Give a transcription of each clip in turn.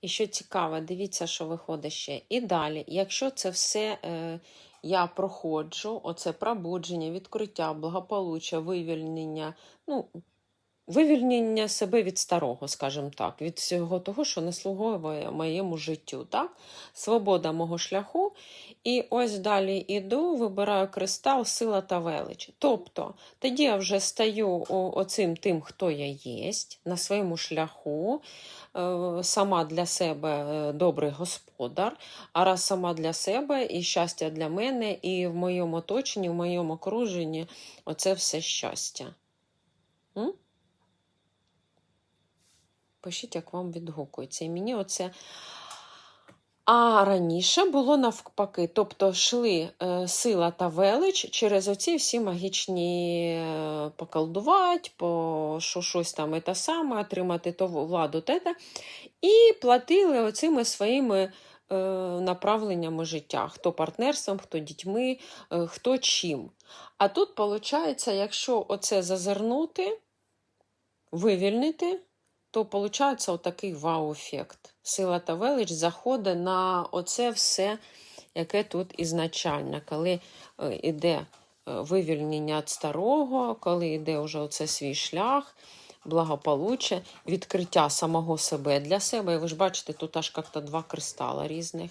І що цікаве, дивіться, що виходить ще. І далі, якщо це все е, я проходжу, оце пробудження, відкриття, благополуччя, вивільнення, ну, вивільнення себе від старого, скажімо так, від всього того, що не слугує моєму життю. Так? Свобода мого шляху. І ось далі іду, вибираю кристал, сила та велич. Тобто, тоді я вже стаю оцим тим, хто я єсть, на своєму шляху, е, сама для себе е, добрий господар, а раз сама для себе і щастя для мене, і в моєму оточенні, в моєму окруженні оце все щастя. М? Пишіть, як вам відгукується. І мені оце. А раніше було навпаки, тобто йшли е, сила та велич через оці всі магічні е, поколдувати, по що щось там і те саме, отримати то владу тета, і платили оцими своїми е, направленнями життя: хто партнерством, хто дітьми, е, хто чим. А тут, виходить, якщо оце зазирнути, вивільнити, то виходить отакий вау-ефект. Сила та велич заходить на оце все, яке тут ізначально, коли йде вивільнення від старого, коли йде вже оце свій шлях, благополуччя, відкриття самого себе для себе. І ви ж бачите, тут аж як-то два кристала різних.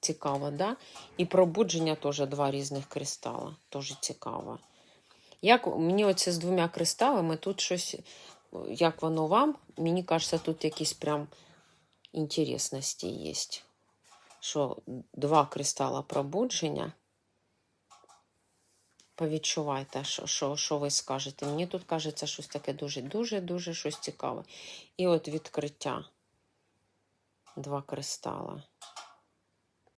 Цікаво, да? І пробудження теж два різних кристала. Теж цікаво. Як мені оце з двома кристалами, тут щось, як воно вам, мені кажеться, тут якісь прям інтересності є. Що два кристала пробудження. Повідчувайте, що, що, що ви скажете. Мені тут кажеться щось таке дуже-дуже-дуже щось цікаве. І от відкриття. Два кристала.